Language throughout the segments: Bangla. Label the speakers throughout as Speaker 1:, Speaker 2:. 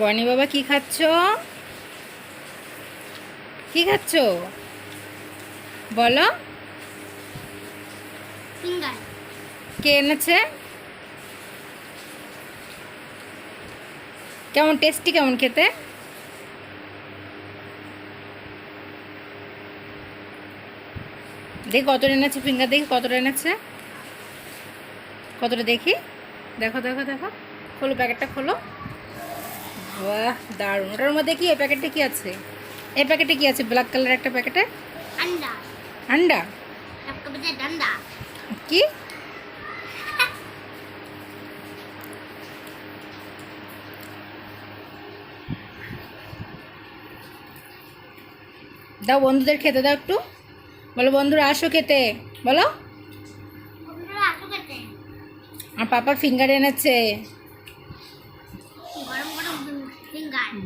Speaker 1: বনি বাবা কি খাচ্ছ? কি খাচ্ছ? বলো। কে এনেছে? কেমন টেস্টি কেমন খেতে? দেখি কতটা এনেছে ফিঙ্গার দেখি কতটা এনেছে। কতটা দেখি? দেখো দেখো দেখো। খোলো প্যাকেটটা খোলো। বাহ দারুণ। ওটার মধ্যে কি এই প্যাকেটটা কি আছে? এই প্যাকেটে কি আছে? ব্ল্যাক কালার একটা প্যাকেটে? আন্ডা।
Speaker 2: আন্ডা?
Speaker 1: কি? দাও বন্ধুদের খেতে দাও একটু। বলো বন্ধুরা আসো খেতে। বলো। আর পাপা ফিঙ্গার এনেছে।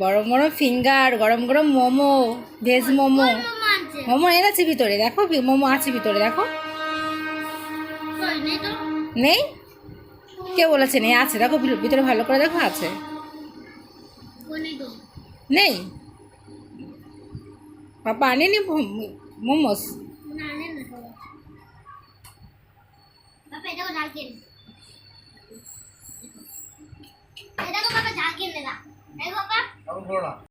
Speaker 2: গরম গরম ফিঙ্গার
Speaker 1: গরম গরম মোমো ভেজ মোমো।
Speaker 2: মোমো
Speaker 1: এর আছে ভিতরে দেখো মোমো আছে ভিতরে দেখো।
Speaker 2: নেই
Speaker 1: কে বলেছে নেই? আছে দেখো ভিতরে ভালো করে দেখো আছে।
Speaker 2: নেই
Speaker 1: পাপা আনেনি মোমোস?
Speaker 2: এটা
Speaker 3: Eh, loh,